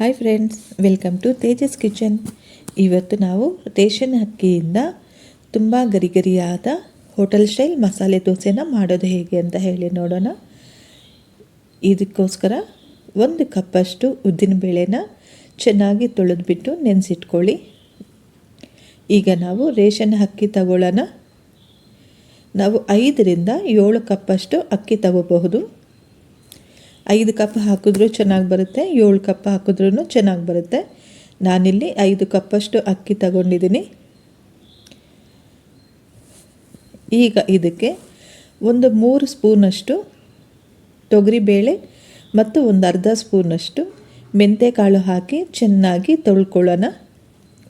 Hi friends welcome to Tejas kitchen ಇವತ್ತು ನಾವು ration ಅಕ್ಕಿಯಿಂದ ತುಂಬ ಗರಿಗರಿಯಾದ ಹೋಟೆಲ್ ಸ್ಟೈಲ್ ಮಸಾಲೆ ದೋಸೆನ ಮಾಡೋದು ಹೇಗೆ ಅಂತ ಹೇಳಿ ನೋಡೋಣ. ಇದಕ್ಕೋಸ್ಕರ ಒಂದು ಕಪ್ಪಷ್ಟು ಉದ್ದಿನ ಬೇಳೆನ ಚೆನ್ನಾಗಿ ತೊಳೆದ್ಬಿಟ್ಟು ನೆನೆಸಿಟ್ಕೊಳ್ಳಿ. ಈಗ ನಾವು ರೇಷನ್ ಅಕ್ಕಿ ತಗೊಳ್ಳೋಣ. ನಾವು ಐದರಿಂದ ಏಳು ಕಪ್ಪಷ್ಟು ಅಕ್ಕಿ ತಗೋಬಹುದು. ಐದು ಕಪ್ ಹಾಕಿದ್ರೂ ಚೆನ್ನಾಗಿ ಬರುತ್ತೆ, ಏಳು ಕಪ್ ಹಾಕಿದ್ರೂ ಚೆನ್ನಾಗಿ ಬರುತ್ತೆ. ನಾನಿಲ್ಲಿ ಐದು ಕಪ್ಪಷ್ಟು ಅಕ್ಕಿ ತಗೊಂಡಿದ್ದೀನಿ. ಈಗ ಇದಕ್ಕೆ ಒಂದು ಮೂರು ಸ್ಪೂನಷ್ಟು ತೊಗರಿಬೇಳೆ ಮತ್ತು ಒಂದು ಅರ್ಧ ಸ್ಪೂನಷ್ಟು ಮೆಂತೆಕಾಳು ಹಾಕಿ ಚೆನ್ನಾಗಿ ತೊಳ್ಕೊಳ್ಳೋಣ.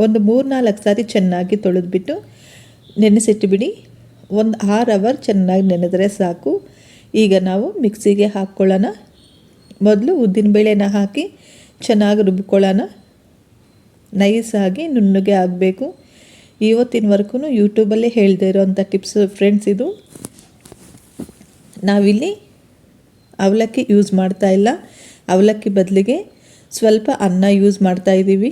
ಒಂದು ಮೂರು ನಾಲ್ಕು ಸಾರಿ ಚೆನ್ನಾಗಿ ತೊಳೆದ್ಬಿಟ್ಟು ನೆನೆಸಿಟ್ಟುಬಿಡಿ ಒಂದು ಆರು ಅವರ್ ಚೆನ್ನಾಗಿ ನೆನೆದ್ರೆ ಸಾಕು. ಈಗ ನಾವು ಮಿಕ್ಸಿಗೆ ಹಾಕ್ಕೊಳ್ಳೋಣ. ಮೊದಲು ಉದ್ದಿನಬೇಳೆನ ಹಾಕಿ ಚೆನ್ನಾಗಿ ರುಬ್ಕೊಳ್ಳೋಣ. ನೈಸಾಗಿ ನುಣ್ಣಗೆ ಆಗಬೇಕು. ಇವತ್ತಿನವರೆಗೂ ಯೂಟ್ಯೂಬಲ್ಲೇ ಹೇಳ್ದೇ ಇರೋವಂಥ ಟಿಪ್ಸ್ ಫ್ರೆಂಡ್ಸ್ ಇದು. ನಾವಿಲ್ಲಿ ಅವಲಕ್ಕಿ ಯೂಸ್ ಮಾಡ್ತಾ ಇಲ್ಲ. ಅವಲಕ್ಕಿ ಬದಲಿಗೆ ಸ್ವಲ್ಪ ಅನ್ನ ಯೂಸ್ ಮಾಡ್ತಾ ಇದ್ದೀವಿ.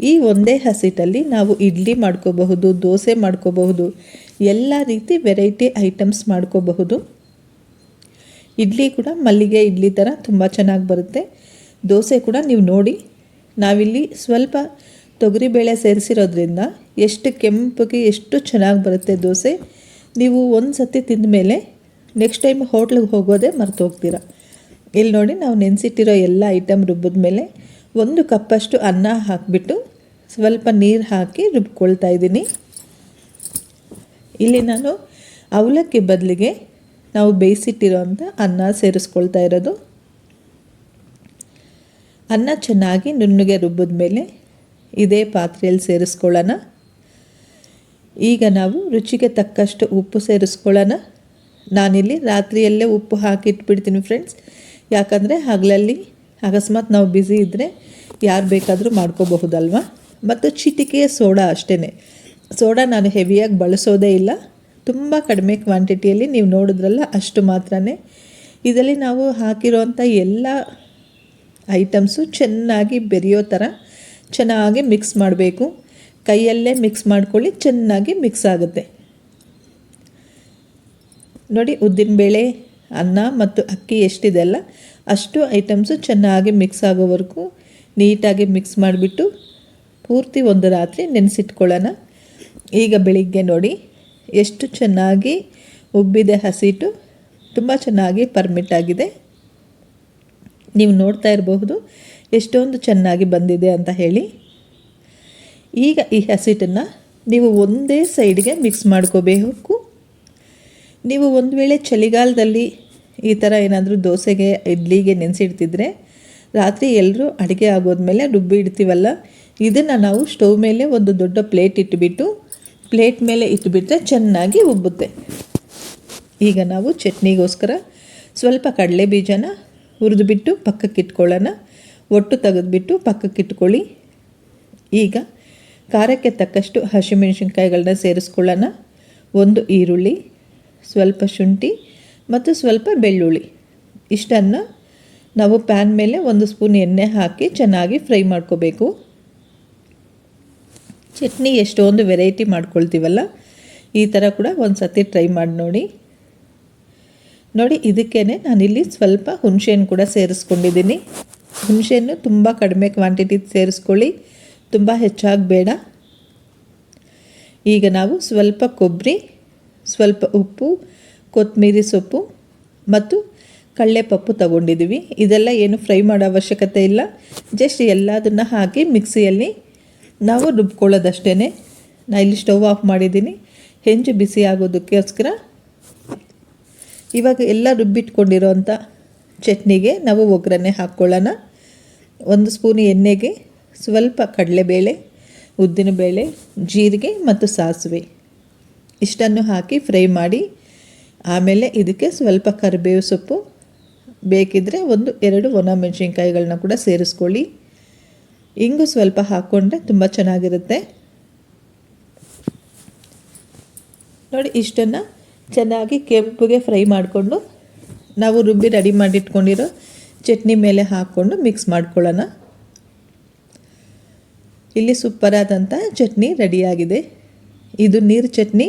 ಈ ಒಂದೇ ಹಸಿಟಲ್ಲಿ ನಾವು ಇಡ್ಲಿ ಮಾಡ್ಕೋಬಹುದು, ದೋಸೆ ಮಾಡ್ಕೋಬಹುದು, ಎಲ್ಲ ರೀತಿ ವೆರೈಟಿ ಐಟಮ್ಸ್ ಮಾಡ್ಕೋಬಹುದು. ಇಡ್ಲಿ ಕೂಡ ಮಲ್ಲಿಗೆ ಇಡ್ಲಿ ಥರ ತುಂಬ ಚೆನ್ನಾಗಿ ಬರುತ್ತೆ. ದೋಸೆ ಕೂಡ ನೀವು ನೋಡಿ. ನಾವಿಲ್ಲಿ ಸ್ವಲ್ಪ ತೊಗರಿಬೇಳೆ ಸೇರಿಸಿರೋದ್ರಿಂದ ಎಷ್ಟು ಕೆಂಪಗೆ ಎಷ್ಟು ಚೆನ್ನಾಗಿ ಬರುತ್ತೆ ದೋಸೆ. ನೀವು ಒಂದು ಸತಿ ತಿಂದ ಮೇಲೆ ನೆಕ್ಸ್ಟ್ ಟೈಮ್ ಹೋಟ್ಲಿಗೆ ಹೋಗೋದೇ ಮರ್ತು ಹೋಗ್ತೀರಾ. ಇಲ್ಲಿ ನೋಡಿ ನಾವು ನೆನೆಸಿಟ್ಟಿರೋ ಎಲ್ಲ ಐಟಮ್ ರುಬ್ಬಿದ ಮೇಲೆ ಒಂದು ಕಪ್ಪಷ್ಟು ಅನ್ನ ಹಾಕಿಬಿಟ್ಟು ಸ್ವಲ್ಪ ನೀರು ಹಾಕಿ ರುಬ್ಕೊಳ್ತಾ ಇದ್ದೀನಿ. ಇಲ್ಲಿ ನಾನು ಅವಲಕ್ಕಿ ಬದಲಿಗೆ ನಾವು ಬೇಯಿಸಿಟ್ಟಿರೋಂಥ ಅನ್ನ ಸೇರಿಸ್ಕೊಳ್ತಾ ಇರೋದು. ಅನ್ನ ಚೆನ್ನಾಗಿ ನುಣ್ಣಗೆ ರುಬ್ಬಿದ ಮೇಲೆ ಇದೇ ಪಾತ್ರೆಯಲ್ಲಿ ಸೇರಿಸ್ಕೊಳ್ಳೋಣ. ಈಗ ನಾವು ರುಚಿಗೆ ತಕ್ಕಷ್ಟು ಉಪ್ಪು ಸೇರಿಸ್ಕೊಳ್ಳೋಣ. ನಾನಿಲ್ಲಿ ರಾತ್ರಿಯಲ್ಲೇ ಉಪ್ಪು ಹಾಕಿಟ್ಬಿಡ್ತೀನಿ ಫ್ರೆಂಡ್ಸ್. ಯಾಕಂದರೆ ಹಗಲಲ್ಲಿ ಅಕಸ್ಮಾತ್ ನಾವು ಬ್ಯುಸಿ ಇದ್ದರೆ ಯಾರು ಬೇಕಾದರೂ ಮಾಡ್ಕೋಬಹುದಲ್ವ? ಮತ್ತು ಚಿಟಿಕೆಯ ಸೋಡಾ ಅಷ್ಟೇ ಸೋಡಾ ನಾನು ಹೆವಿಯಾಗಿ ಬಳಸೋದೇ ಇಲ್ಲ. ತುಂಬ ಕಡಿಮೆ ಕ್ವಾಂಟಿಟಿಯಲ್ಲಿ ನೀವು ನೋಡಿದ್ರಲ್ಲ ಅಷ್ಟು ಮಾತ್ರನೇ. ಇದರಲ್ಲಿ ನಾವು ಹಾಕಿರೋವಂಥ ಎಲ್ಲ ಐಟಮ್ಸು ಚೆನ್ನಾಗಿ ಬೆರೆಯೋ ಥರ ಚೆನ್ನಾಗಿ ಮಿಕ್ಸ್ ಮಾಡಬೇಕು. ಕೈಯಲ್ಲೇ ಮಿಕ್ಸ್ ಮಾಡ್ಕೊಳ್ಳಿ, ಚೆನ್ನಾಗಿ ಮಿಕ್ಸ್ ಆಗುತ್ತೆ. ನೋಡಿ ಉದ್ದಿನಬೇಳೆ ಅನ್ನ ಮತ್ತು ಅಕ್ಕಿ ಎಷ್ಟಿದೆ ಅಲ್ಲ, ಅಷ್ಟು ಐಟಮ್ಸು ಚೆನ್ನಾಗಿ ಮಿಕ್ಸ್ ಆಗೋವರೆಗೂ ನೀಟಾಗಿ ಮಿಕ್ಸ್ ಮಾಡಿಬಿಟ್ಟು ಪೂರ್ತಿ ಒಂದು ರಾತ್ರಿ ನೆನೆಸಿಟ್ಕೊಳ್ಳೋಣ. ಈಗ ಬೆಳಿಗ್ಗೆ ನೋಡಿ. ಎಷ್ಟು ಚೆನ್ನಾಗಿ ಉಬ್ಬಿದೆ ಹಸಿಟ್ಟು ತುಂಬ ಚೆನ್ನಾಗಿ ಪರ್ಮಿಟ್ ಆಗಿದೆ. ನೀವು ನೋಡ್ತಾ ಇರಬಹುದು ಎಷ್ಟೊಂದು ಚೆನ್ನಾಗಿ ಬಂದಿದೆ ಅಂತ ಹೇಳಿ. ಈಗ ಈ ಹಸಿಟನ್ನು ನೀವು ಒಂದೇ ಸೈಡ್ಗೆ ಮಿಕ್ಸ್ ಮಾಡ್ಕೋಬೇಕು. ನೀವು ಒಂದು ವೇಳೆ ಚಳಿಗಾಲದಲ್ಲಿ ಈ ಥರ ಏನಾದರೂ ದೋಸೆಗೆ, ಇಡ್ಲಿಗೆ ನೆನೆಸಿಡ್ತಿದ್ರೆ ರಾತ್ರಿ ಎಲ್ಲರೂ ಅಡುಗೆ ಆಗೋದ್ಮೇಲೆ ರುಬ್ಬಿ ಇಡ್ತೀವಲ್ಲ, ಇದನ್ನು ನಾವು ಸ್ಟವ್ ಮೇಲೆ ಒಂದು ದೊಡ್ಡ ಪ್ಲೇಟ್ ಇಟ್ಬಿಟ್ಟು ಪ್ಲೇಟ್ ಮೇಲೆ ಇಟ್ಬಿಟ್ರೆ ಚೆನ್ನಾಗಿ ಉಬ್ಬುತ್ತೆ. ಈಗ ನಾವು ಚಟ್ನಿಗೋಸ್ಕರ ಸ್ವಲ್ಪ ಕಡಲೆ ಬೀಜನ ಹುರಿದುಬಿಟ್ಟು ಪಕ್ಕಕ್ಕೆ ಇಟ್ಕೊಳ್ಳೋಣ. ಒಟ್ಟು ತೆಗೆದುಬಿಟ್ಟು ಪಕ್ಕಕ್ಕೆ ಇಟ್ಕೊಳ್ಳಿ. ಈಗ ಖಾರಕ್ಕೆ ತಕ್ಕಷ್ಟು ಹಸಿಮೆಣಸಿನ್ಕಾಯಿಗಳನ್ನ ಸೇರಿಸ್ಕೊಳ್ಳೋಣ. ಒಂದು ಈರುಳ್ಳಿ, ಸ್ವಲ್ಪ ಶುಂಠಿ ಮತ್ತು ಸ್ವಲ್ಪ ಬೆಳ್ಳುಳ್ಳಿ. ಇಷ್ಟನ್ನು ನಾವು ಪ್ಯಾನ್ ಮೇಲೆ ಒಂದು ಸ್ಪೂನ್ ಎಣ್ಣೆ ಹಾಕಿ ಚೆನ್ನಾಗಿ ಫ್ರೈ ಮಾಡ್ಕೋಬೇಕು. ಚಟ್ನಿ ಎಷ್ಟೊಂದು ವೆರೈಟಿ ಮಾಡ್ಕೊಳ್ತೀವಲ್ಲ, ಈ ಥರ ಕೂಡ ಒಂದು ಸತಿ ಟ್ರೈ ಮಾಡಿ ನೋಡಿ. ನೋಡಿ ಇದಕ್ಕೇ ನಾನಿಲ್ಲಿ ಸ್ವಲ್ಪ ಹುಣಸೆಹಣ್ಣು ಕೂಡ ಸೇರಿಸ್ಕೊಂಡಿದ್ದೀನಿ. ಹುಣಸೆಹಣ್ಣು ತುಂಬ ಕಡಿಮೆ ಕ್ವಾಂಟಿಟಿ ಸೇರಿಸ್ಕೊಳ್ಳಿ, ತುಂಬ ಹೆಚ್ಚಾಗಿ ಬೇಡ ಈಗ ನಾವು ಸ್ವಲ್ಪ ಕೊಬ್ಬರಿ ಸ್ವಲ್ಪ ಉಪ್ಪು ಕೊತ್ತಂಬರಿ ಸೊಪ್ಪು ಮತ್ತು ಕಡಲೆಪಪ್ಪು ತಗೊಂಡಿದ್ದೀವಿ ಇದೆಲ್ಲ ಏನು ಫ್ರೈ ಮಾಡೋ ಅವಶ್ಯಕತೆ ಇಲ್ಲ. ಜಸ್ಟ್ ಎಲ್ಲದನ್ನು ಹಾಕಿ ಮಿಕ್ಸಿಯಲ್ಲಿ ನಾವು ರುಬ್ಕೊಳ್ಳೋದಷ್ಟೇ ನಾ ಇಲ್ಲಿ ಸ್ಟವ್ ಆಫ್ ಮಾಡಿದ್ದೀನಿ. ಹೆಂಚು ಬಿಸಿ ಆಗೋದಕ್ಕೋಸ್ಕರ ಇವಾಗ ಎಲ್ಲ ರುಬ್ಬಿಟ್ಕೊಂಡಿರೋ ಅಂಥ ಚಟ್ನಿಗೆ ನಾವು ಒಗ್ಗರಣೆ ಹಾಕ್ಕೊಳ್ಳೋಣ. ಒಂದು ಸ್ಪೂನ್ ಎಣ್ಣೆಗೆ ಸ್ವಲ್ಪ ಕಡಲೆಬೇಳೆ ಉದ್ದಿನಬೇಳೆ ಜೀರಿಗೆ ಮತ್ತು ಸಾಸಿವೆ ಇಷ್ಟನ್ನು ಹಾಕಿ ಫ್ರೈ ಮಾಡಿ. ಆಮೇಲೆ ಇದಕ್ಕೆ ಸ್ವಲ್ಪ ಕರಿಬೇವು ಸೊಪ್ಪು ಬೇಕಿದ್ದರೆ ಒಂದು ಎರಡು ಒಣ ಮೆಣಸಿನ್ಕಾಯಿಗಳನ್ನ ಕೂಡ ಸೇರಿಸ್ಕೊಳ್ಳಿ. ಇಂಗು ಸ್ವಲ್ಪ ಹಾಕ್ಕೊಂಡ್ರೆ ತುಂಬ ಚೆನ್ನಾಗಿರುತ್ತೆ. ನೋಡಿ, ಇಷ್ಟನ್ನು ಚೆನ್ನಾಗಿ ಕೆಂಪುಗೆ ಫ್ರೈ ಮಾಡಿಕೊಂಡು ನಾವು ರುಬ್ಬಿ ರೆಡಿ ಮಾಡಿಟ್ಕೊಂಡಿರೋ ಚಟ್ನಿ ಮೇಲೆ ಹಾಕ್ಕೊಂಡು ಮಿಕ್ಸ್ ಮಾಡ್ಕೊಳ್ಳೋಣ. ಇಲ್ಲಿ ಸೂಪರಾದಂಥ ಚಟ್ನಿ ರೆಡಿಯಾಗಿದೆ. ಇದು ನೀರು ಚಟ್ನಿ.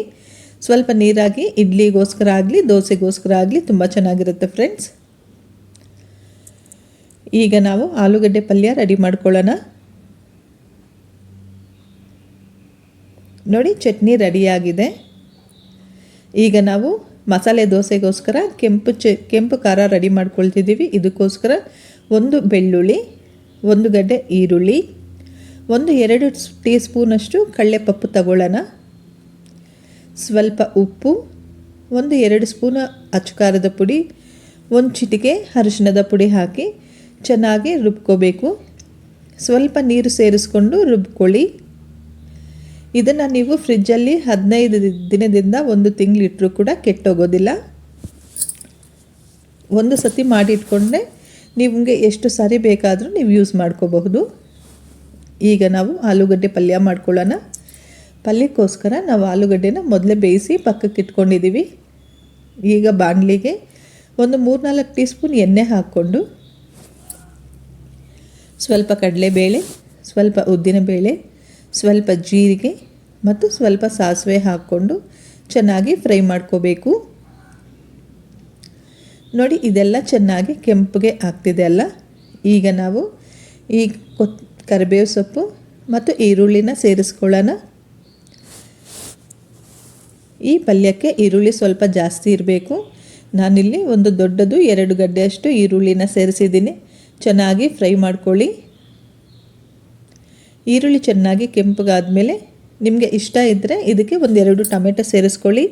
ಸ್ವಲ್ಪ ನೀರಾಗಿ, ಇಡ್ಲಿಗೋಸ್ಕರ ಆಗಲಿ, ದೋಸೆಗೋಸ್ಕರ ಆಗಲಿ ತುಂಬ ಚೆನ್ನಾಗಿರುತ್ತೆ ಫ್ರೆಂಡ್ಸ್. ಈಗ ನಾವು ಆಲೂಗಡ್ಡೆ ಪಲ್ಯ ರೆಡಿ ಮಾಡ್ಕೊಳ್ಳೋಣ. ನೋಡಿ, ಚಟ್ನಿ ರೆಡಿಯಾಗಿದೆ. ಈಗ ನಾವು ಮಸಾಲೆ ದೋಸೆಗೋಸ್ಕರ ಕೆಂಪು ಚ, ಕೆಂಪು ಖಾರ ರೆಡಿ ಮಾಡ್ಕೊಳ್ತಿದ್ದೀವಿ. ಇದಕ್ಕೋಸ್ಕರ ಒಂದು ಬೆಳ್ಳುಳ್ಳಿ, ಒಂದು ಗಡ್ಡೆ ಈರುಳ್ಳಿ, ಒಂದು ಎರಡು ಟೀ ಸ್ಪೂನಷ್ಟು ಕಡಲೆಪಪ್ಪು ತಗೊಳ್ಳೋಣ. ಸ್ವಲ್ಪ ಉಪ್ಪು, ಒಂದು ಎರಡು ಸ್ಪೂನ್ ಅಚ್ಚುಕಾರದ ಪುಡಿ, ಒಂದು ಚಿಟಿಕೆ ಅರಿಶಿಣದ ಪುಡಿ ಹಾಕಿ ಚೆನ್ನಾಗಿ ರುಬ್ಕೋಬೇಕು. ಸ್ವಲ್ಪ ನೀರು ಸೇರಿಸ್ಕೊಂಡು ರುಬ್ಕೊಳ್ಳಿ. ಇದನ್ನು ನೀವು ಫ್ರಿಜ್ಜಲ್ಲಿ ಹದಿನೈದು ದಿನದಿಂದ ಒಂದು ತಿಂಗಳಿಟ್ಟರೂ ಕೂಡ ಕೆಟ್ಟೋಗೋದಿಲ್ಲ. ಒಂದು ಸತಿ ಮಾಡಿಟ್ಕೊಂಡ್ರೆ ನಿಮಗೆ ಎಷ್ಟು ಸಾರಿ ಬೇಕಾದರೂ ನೀವು ಯೂಸ್ ಮಾಡ್ಕೋಬಹುದು. ಈಗ ನಾವು ಆಲೂಗಡ್ಡೆ ಪಲ್ಯ ಮಾಡ್ಕೊಳ್ಳೋಣ. ಪಲ್ಯಕ್ಕೋಸ್ಕರ ನಾವು ಆಲೂಗಡ್ಡೆನ ಮೊದಲೇ ಬೇಯಿಸಿ ಪಕ್ಕಕ್ಕೆ ಇಟ್ಕೊಂಡಿದ್ದೀವಿ ಈಗ ಬಾಣಲಿಗೆ ಒಂದು ಮೂರ್ನಾಲ್ಕು ಟೀ ಸ್ಪೂನ್ ಎಣ್ಣೆ ಹಾಕ್ಕೊಂಡು, ಸ್ವಲ್ಪ ಕಡಲೆಬೇಳೆ, ಸ್ವಲ್ಪ ಉದ್ದಿನಬೇಳೆ ಸ್ವಲ್ಪ ಜೀರಿಗೆ ಮತ್ತು ಸ್ವಲ್ಪ ಸಾಸಿವೆ ಹಾಕ್ಕೊಂಡು ಚೆನ್ನಾಗಿ ಫ್ರೈ ಮಾಡ್ಕೋಬೇಕು. ನೋಡಿ, ಇದೆಲ್ಲ ಚೆನ್ನಾಗಿ ಕೆಂಪಗೆ ಆಗ್ತಿದೆ ಅಲ್ಲ? ಈಗ ನಾವು ಈ ಕೊತ್, ಕರಿಬೇವು ಸೊಪ್ಪು ಮತ್ತು ಈರುಳ್ಳಿನ ಸೇರಿಸ್ಕೊಳ್ಳೋಣ. ಈ ಪಲ್ಯಕ್ಕೆ ಈರುಳ್ಳಿ ಸ್ವಲ್ಪ ಜಾಸ್ತಿ ಇರಬೇಕು. ನಾನಿಲ್ಲಿ ಒಂದು ದೊಡ್ಡದು ಎರಡು ಗಡ್ಡೆಯಷ್ಟು ಈರುಳ್ಳಿನ ಸೇರಿಸಿದ್ದೀನಿ. ಚೆನ್ನಾಗಿ ಫ್ರೈ ಮಾಡ್ಕೊಳ್ಳಿ. ಈರುಳ್ಳಿ ಚೆನ್ನಾಗಿ ಕೆಂಪಗಾದಮೇಲೆ ನಿಮಗೆ ಇಷ್ಟ ಇದ್ದರೆ ಇದಕ್ಕೆ ಒಂದೆರಡು ಟೊಮೆಟೊ ಸೇರಿಸ್ಕೊಳ್ಳಿ.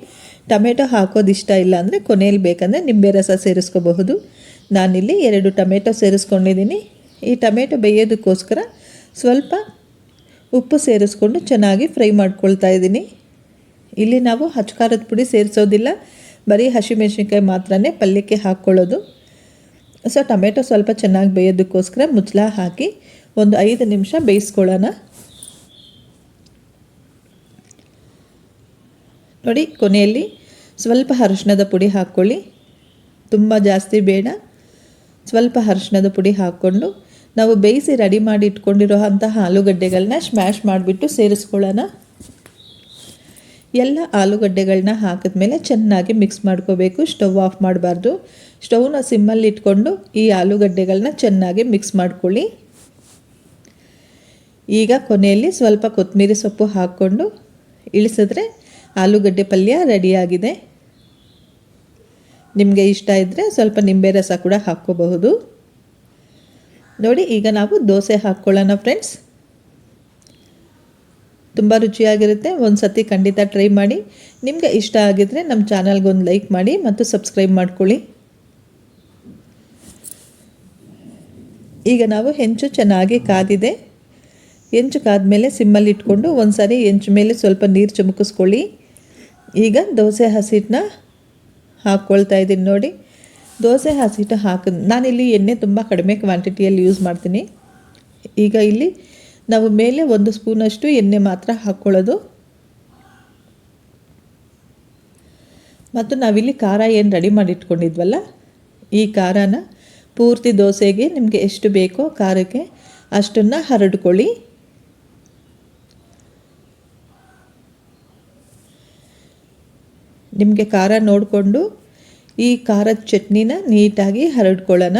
ಟೊಮೆಟೊ ಹಾಕೋದು ಇಷ್ಟ ಇಲ್ಲ ಅಂದರೆ ಕೊನೆಯಲ್ಲಿ ಬೇಕಂದರೆ ನಿಂಬೆ ರಸ ಸೇರಿಸ್ಕೋಬಹುದು. ನಾನಿಲ್ಲಿ ಎರಡು ಟೊಮೆಟೊ ಸೇರಿಸ್ಕೊಂಡಿದ್ದೀನಿ. ಈ ಟೊಮೆಟೊ ಬೇಯೋದಕ್ಕೋಸ್ಕರ ಸ್ವಲ್ಪ ಉಪ್ಪು ಸೇರಿಸ್ಕೊಂಡು ಚೆನ್ನಾಗಿ ಫ್ರೈ ಮಾಡ್ಕೊಳ್ತಾ ಇದ್ದೀನಿ. ಇಲ್ಲಿ ನಾವು ಹಚ್ಕಾರದ ಪುಡಿ ಸೇರಿಸೋದಿಲ್ಲ. ಬರೀ ಹಸಿಮೆಣ್ಸಿನ್ಕಾಯಿ ಮಾತ್ರನೇ ಪಲ್ಯಕ್ಕೆ ಹಾಕ್ಕೊಳ್ಳೋದು. ಸೊ ಟೊಮೆಟೊ ಸ್ವಲ್ಪ ಚೆನ್ನಾಗಿ ಬೇಯೋದಕ್ಕೋಸ್ಕರ ಮುಚ್ಚಳ ಹಾಕಿ ಒಂದು ಐದು ನಿಮಿಷ ಬೇಯಿಸ್ಕೊಳ್ಳೋಣ. ನೋಡಿ, ಕೊನೆಯಲ್ಲಿ ಸ್ವಲ್ಪ ಅರಿಶಿಣದ ಪುಡಿ ಹಾಕ್ಕೊಳ್ಳಿ. ತುಂಬ ಜಾಸ್ತಿ ಬೇಡ. ಸ್ವಲ್ಪ ಅರಿಶಿಣದ ಪುಡಿ ಹಾಕ್ಕೊಂಡು ನಾವು ಬೇಯಿಸಿ ರೆಡಿ ಮಾಡಿ ಇಟ್ಕೊಂಡಿರೋ ಅಂತಹ ಆಲೂಗಡ್ಡೆಗಳನ್ನ ಸ್ಮ್ಯಾಶ್ ಮಾಡಿಬಿಟ್ಟು ಸೇರಿಸ್ಕೊಳ್ಳೋಣ. ಎಲ್ಲ ಆಲೂಗಡ್ಡೆಗಳನ್ನ ಹಾಕಿದ್ಮೇಲೆ ಚೆನ್ನಾಗಿ ಮಿಕ್ಸ್ ಮಾಡ್ಕೋಬೇಕು. ಸ್ಟವ್ ಆಫ್ ಮಾಡಬಾರ್ದು. ಸ್ಟವ್ನ ಸಿಮ್ಮಲ್ಲಿ ಇಟ್ಕೊಂಡು ಈ ಆಲೂಗಡ್ಡೆಗಳನ್ನ ಚೆನ್ನಾಗಿ ಮಿಕ್ಸ್ ಮಾಡ್ಕೊಳ್ಳಿ. ಈಗ ಕೊನೆಯಲ್ಲಿ ಸ್ವಲ್ಪ ಕೊತ್ತಂಬರಿ ಸೊಪ್ಪು ಹಾಕ್ಕೊಂಡು ಇಳಿಸಿದ್ರೆ ಆಲೂಗಡ್ಡೆ ಪಲ್ಯ ರೆಡಿಯಾಗಿದೆ. ನಿಮಗೆ ಇಷ್ಟ ಇದ್ದರೆ ಸ್ವಲ್ಪ ನಿಂಬೆ ರಸ ಕೂಡ ಹಾಕ್ಕೋಬಹುದು. ನೋಡಿ, ಈಗ ನಾವು ದೋಸೆ ಹಾಕ್ಕೊಳ್ಳೋಣ ಫ್ರೆಂಡ್ಸ್. ತುಂಬ ರುಚಿಯಾಗಿರುತ್ತೆ. ಒಂದು ಸತಿ ಖಂಡಿತ ಟ್ರೈ ಮಾಡಿ. ನಿಮಗೆ ಇಷ್ಟ ಆಗಿದ್ದರೆ ನಮ್ಮ ಚಾನಲ್ಗೆ ಒಂದು ಲೈಕ್ ಮಾಡಿ ಮತ್ತು ಸಬ್ಸ್ಕ್ರೈಬ್ ಮಾಡ್ಕೊಳ್ಳಿ. ಈಗ ನಾವು ಹೆಂಚು ಚೆನ್ನಾಗಿ ಕಾದಿದೆ. ಹೆಂಚು ಸಿಮ್ಮಲ್ಲಿ ಇಟ್ಕೊಂಡು ಒಂದು ಸಾರಿ ಹೆಂಚು ಮೇಲೆ ಸ್ವಲ್ಪ ನೀರು ಚುಮುಕಿಸ್ಕೊಳ್ಳಿ. ಈಗ ದೋಸೆ ಹಸಿಟ್ಟನ್ನ ಹಾಕ್ಕೊಳ್ತಾ ಇದ್ದೀನಿ ನೋಡಿ. ದೋಸೆ ಹಸಿಟ್ಟು ಹಾಕಿ ನಾನಿಲ್ಲಿ ಎಣ್ಣೆ ತುಂಬ ಕಡಿಮೆ ಕ್ವಾಂಟಿಟಿಯಲ್ಲಿ ಯೂಸ್ ಮಾಡ್ತೀನಿ. ಈಗ ಇಲ್ಲಿ ನಾವು ಮೇಲೆ ಒಂದು ಸ್ಪೂನಷ್ಟು ಎಣ್ಣೆ ಮಾತ್ರ ಹಾಕ್ಕೊಳ್ಳೋದು. ಮತ್ತು ನಾವಿಲ್ಲಿ ಖಾರ ಏನು ರೆಡಿ ಮಾಡಿ ಇಟ್ಕೊಂಡಿದ್ವಲ್ಲ ಈ ಖಾರನ ಪೂರ್ತಿ ದೋಸೆಗೆ ನಿಮಗೆ ಎಷ್ಟು ಬೇಕೋ ಖಾರಕ್ಕೆ ಅಷ್ಟನ್ನು ಹರಡ್ಕೊಳ್ಳಿ. ನಿಮಗೆ ಖಾರ ನೋಡಿಕೊಂಡು ಈ ಖಾರದ ಚಟ್ನಿನ ನೀಟಾಗಿ ಹರಡ್ಕೊಳ್ಳೋಣ.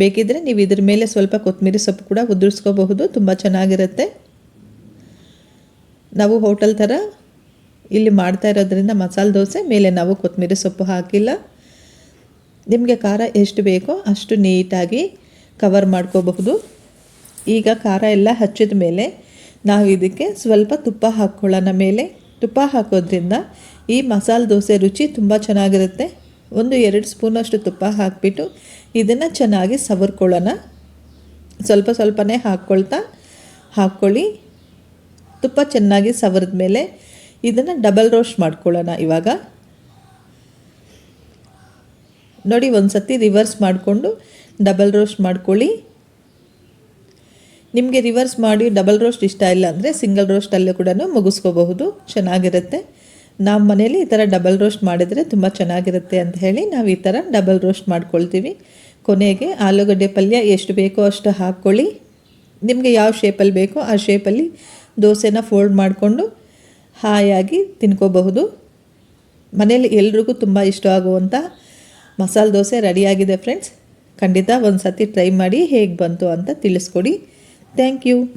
ಬೇಕಿದ್ದರೆ ನೀವು ಇದ್ರ ಮೇಲೆ ಸ್ವಲ್ಪ ಕೊತ್ತಂಬರಿ ಸೊಪ್ಪು ಕೂಡ ಉದುರಿಸ್ಕೋಬಹುದು, ತುಂಬ ಚೆನ್ನಾಗಿರುತ್ತೆ. ನಾವು ಹೋಟೆಲ್ ಥರ ಇಲ್ಲಿ ಮಾಡ್ತಾ ಇರೋದ್ರಿಂದ ಮಸಾಲೆ ದೋಸೆ ಮೇಲೆ ನಾವು ಕೊತ್ತಂಬರಿ ಸೊಪ್ಪು ಹಾಕಿಲ್ಲ. ನಿಮಗೆ ಖಾರ ಎಷ್ಟು ಬೇಕೋ ಅಷ್ಟು ನೀಟಾಗಿ ಕವರ್ ಮಾಡ್ಕೋಬಹುದು. ಈಗ ಖಾರ ಎಲ್ಲ ಹಚ್ಚಿದ ಮೇಲೆ ನಾವು ಇದಕ್ಕೆ ಸ್ವಲ್ಪ ತುಪ್ಪ ಹಾಕ್ಕೊಳ್ಳೋಣ ಮೇಲೆ. ತುಪ್ಪ ಹಾಕೋದ್ರಿಂದ ಈ ಮಸಾಲೆ ದೋಸೆ ರುಚಿ ತುಂಬ ಚೆನ್ನಾಗಿರುತ್ತೆ. ಒಂದು ಎರಡು ಸ್ಪೂನಷ್ಟು ತುಪ್ಪ ಹಾಕಿಬಿಟ್ಟು ಇದನ್ನು ಚೆನ್ನಾಗಿ ಸವರ್ಕೊಳ್ಳೋಣ. ಸ್ವಲ್ಪ ಸ್ವಲ್ಪನೇ ಹಾಕ್ಕೊಳ್ತಾ ಹಾಕ್ಕೊಳ್ಳಿ. ತುಪ್ಪ ಚೆನ್ನಾಗಿ ಸವರಿದ ಮೇಲೆ ಇದನ್ನು ಡಬಲ್ ರೋಸ್ಟ್ ಮಾಡ್ಕೊಳ್ಳೋಣ ಇವಾಗ. ನೋಡಿ ಒಂದು ಸತಿ ರಿವರ್ಸ್ ಮಾಡಿಕೊಂಡು ಡಬಲ್ ರೋಸ್ಟ್ ಮಾಡ್ಕೊಳ್ಳಿ. ನಿಮಗೆ ರಿವರ್ಸ್ ಮಾಡಿ ಡಬಲ್ ರೋಸ್ಟ್ ಇಷ್ಟ ಇಲ್ಲ ಅಂದರೆ ಸಿಂಗಲ್ ರೋಸ್ಟಲ್ಲೂ ಕೂಡ ಮುಗಿಸ್ಕೋಬಹುದು, ಚೆನ್ನಾಗಿರುತ್ತೆ. ನಮ್ಮ ಮನೇಲಿ ಈ ಥರ ಡಬಲ್ ರೋಸ್ಟ್ ಮಾಡಿದರೆ ತುಂಬ ಚೆನ್ನಾಗಿರುತ್ತೆ ಅಂತ ಹೇಳಿ ನಾವು ಈ ಥರ ಡಬಲ್ ರೋಸ್ಟ್ ಮಾಡ್ಕೊಳ್ತೀವಿ. ಕೊನೆಗೆ ಆಲೂಗಡ್ಡೆ ಪಲ್ಯ ಎಷ್ಟು ಬೇಕೋ ಅಷ್ಟು ಹಾಕ್ಕೊಳ್ಳಿ. ನಿಮಗೆ ಯಾವ ಶೇಪಲ್ಲಿ ಬೇಕೋ ಆ ಶೇಪಲ್ಲಿ ದೋಸೆನ ಫೋಲ್ಡ್ ಮಾಡಿಕೊಂಡು ಹಾಯಾಗಿ ತಿನ್ಕೋಬಹುದು. ಮನೇಲಿ ಎಲ್ರಿಗೂ ತುಂಬ ಇಷ್ಟ ಆಗುವಂಥ ಮಸಾಲೆ ದೋಸೆ ರೆಡಿಯಾಗಿದೆ ಫ್ರೆಂಡ್ಸ್ ಖಂಡಿತ ಒಂದು ಸತಿ ಟ್ರೈ ಮಾಡಿ ಹೇಗೆ ಬಂತು ಅಂತ ತಿಳಿಸ್ಕೊಡಿ. Thank you.